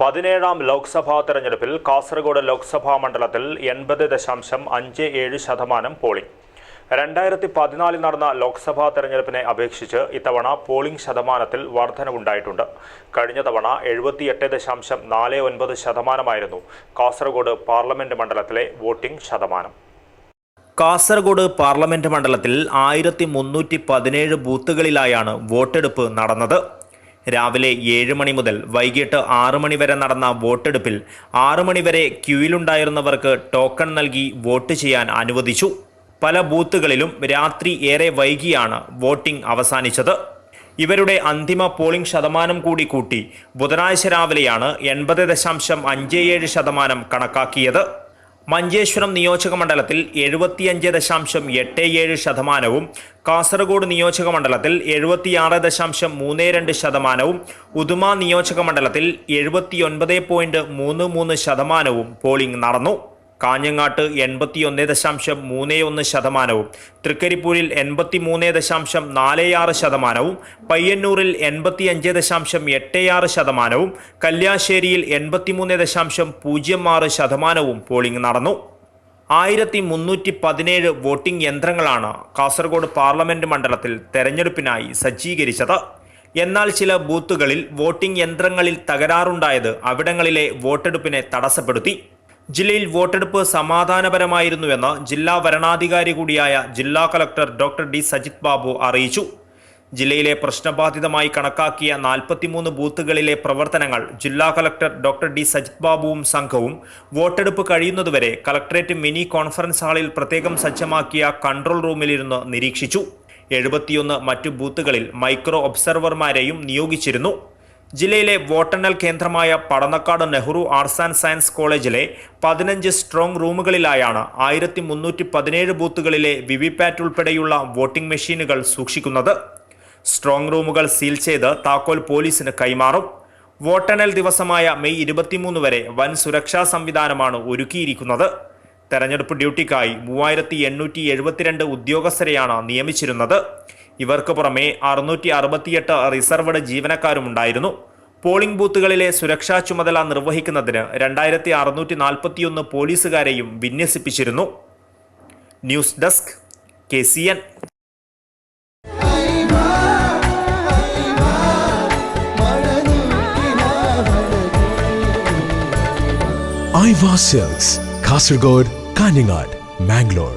പതിനേഴാം ലോക്സഭാ തെരഞ്ഞെടുപ്പിൽ കാസർഗോഡ് ലോക്സഭാ മണ്ഡലത്തിൽ എൺപത് ദശാംശം അഞ്ച് ഏഴ് ശതമാനം പോളിംഗ്. രണ്ടായിരത്തി പതിനാലിൽ നടന്ന ലോക്സഭാ തെരഞ്ഞെടുപ്പിനെ അപേക്ഷിച്ച് ഇത്തവണ പോളിംഗ് ശതമാനത്തിൽ വർധനവുണ്ടായിട്ടുണ്ട്. കഴിഞ്ഞ തവണ എഴുപത്തിയെട്ട് ദശാംശം നാല് ഒൻപത് ശതമാനമായിരുന്നു കാസർഗോഡ് പാർലമെന്റ് മണ്ഡലത്തിലെ വോട്ടിംഗ് ശതമാനം. കാസർഗോഡ് പാർലമെന്റ് മണ്ഡലത്തിൽ ആയിരത്തി മുന്നൂറ്റി പതിനേഴ് ബൂത്തുകളിലായാണ് വോട്ടെടുപ്പ് നടന്നത്. രാവിലെ ഏഴ് മണി മുതൽ വൈകിട്ട് ആറ് മണി വരെ നടന്ന വോട്ടെടുപ്പിൽ ആറ് മണിവരെ ക്യൂയിലുണ്ടായിരുന്നവർക്ക് ടോക്കൺ നൽകി വോട്ട് ചെയ്യാൻ അനുവദിച്ചു. പല ബൂത്തുകളിലും രാത്രി ഏറെ വൈകിയാണ് വോട്ടിംഗ് അവസാനിച്ചത്. ഇവരുടെ അന്തിമ പോളിംഗ് ശതമാനം കൂടി കൂട്ടി ബുധനാഴ്ച രാവിലെയാണ് എൺപത് ദശാംശം അഞ്ച് ഏഴ് ശതമാനം കണക്കാക്കിയത്. മഞ്ചേശ്വരം നിയോജക മണ്ഡലത്തിൽ എഴുപത്തിയഞ്ച് ദശാംശം എട്ട് ഏഴ് ശതമാനവും കാസർഗോഡ് നിയോജക മണ്ഡലത്തിൽ എഴുപത്തിയാറ് ദശാംശം മൂന്ന് രണ്ട് ശതമാനവും ഉദുമ നിയോജക മണ്ഡലത്തിൽ എഴുപത്തിയൊൻപത് പോയിന്റ് മൂന്ന് മൂന്ന് ശതമാനവും പോളിംഗ് നടന്നു. കാഞ്ഞങ്ങാട്ട് എൺപത്തിയൊന്ന് ദശാംശം മൂന്ന് ഒന്ന് ശതമാനവും തൃക്കരിപ്പൂരിൽ എൺപത്തി മൂന്ന് ദശാംശം നാല് ആറ് ശതമാനവും പയ്യന്നൂരിൽ എൺപത്തിയഞ്ച് ദശാംശം എട്ട് ആറ് ശതമാനവും കല്യാശ്ശേരിയിൽ എൺപത്തിമൂന്ന് ദശാംശം പൂജ്യം ആറ് ശതമാനവും പോളിംഗ് നടന്നു. ആയിരത്തി മുന്നൂറ്റി പതിനേഴ് വോട്ടിംഗ് യന്ത്രങ്ങളാണ് കാസർഗോഡ് പാർലമെന്റ് മണ്ഡലത്തിൽ തെരഞ്ഞെടുപ്പിനായി സജ്ജീകരിച്ചത്. എന്നാൽ ചില ബൂത്തുകളിൽ വോട്ടിംഗ് യന്ത്രങ്ങളിൽ തകരാറുണ്ടായത് അവിടങ്ങളിലെ വോട്ടെടുപ്പിനെ തടസ്സപ്പെടുത്തി. ജില്ലയിൽ വോട്ടെടുപ്പ് സമാധാനപരമായിരുന്നുവെന്ന് ജില്ലാ വരണാധികാരി കൂടിയായ ജില്ലാ collector doctor D Sajith Babu അറിയിച്ചു. ജില്ലയിലെ പ്രശ്നബാധിതമായി കണക്കാക്കിയ നാൽപ്പത്തിമൂന്ന് ബൂത്തുകളിലെ പ്രവർത്തനങ്ങൾ ജില്ലാ കലക്ടർ ഡോക്ടർ ഡി സജിത് ബാബുവും സംഘവും വോട്ടെടുപ്പ് കഴിയുന്നതുവരെ കലക്ടറേറ്റ് മിനി കോൺഫറൻസ് ഹാളിൽ പ്രത്യേകം സജ്ജമാക്കിയ കൺട്രോൾ റൂമിലിരുന്ന് നിരീക്ഷിച്ചു. എഴുപത്തിയൊന്ന് മറ്റു ബൂത്തുകളിൽ മൈക്രോ ഒബ്സർവർമാരെയും നിയോഗിച്ചിരുന്നു. ജില്ലയിലെ വോട്ടെണ്ണൽ കേന്ദ്രമായ Padannakkad Nehru arts and science കോളേജിലെ പതിനഞ്ച് സ്ട്രോങ് റൂമുകളിലായാണ് ആയിരത്തി മുന്നൂറ്റി പതിനേഴ് ബൂത്തുകളിലെ വിവിപാറ്റ് ഉൾപ്പെടെയുള്ള വോട്ടിംഗ് മെഷീനുകൾ സൂക്ഷിക്കുന്നത്. സ്ട്രോങ് റൂമുകൾ സീൽ ചെയ്ത് താക്കോൽ പോലീസിന് കൈമാറും. വോട്ടെണ്ണൽ ദിവസമായ മെയ് ഇരുപത്തിമൂന്ന് വരെ വൻ സുരക്ഷാ സംവിധാനമാണ് ഒരുക്കിയിരിക്കുന്നത്. തെരഞ്ഞെടുപ്പ് ഡ്യൂട്ടിക്കായി മൂവായിരത്തി എണ്ണൂറ്റി എഴുപത്തിരണ്ട് ഉദ്യോഗസ്ഥരെയാണ് നിയമിച്ചിരുന്നത്. ഇവർക്ക് പുറമെ അറുന്നൂറ്റി അറുപത്തിയെട്ട് റിസർവ്ഡ് ജീവനക്കാരുമുണ്ടായിരുന്നു. പോളിംഗ് ബൂത്തുകളിലെ സുരക്ഷാ ചുമതല നിർവഹിക്കുന്നതിന് രണ്ടായിരത്തി അറുന്നൂറ്റി നാൽപ്പത്തിയൊന്ന് പോലീസുകാരെയും വിന്യസിപ്പിച്ചിരുന്നു. News desk K C N. Aiwa sales Kasaragod Kanhangad Mangalore.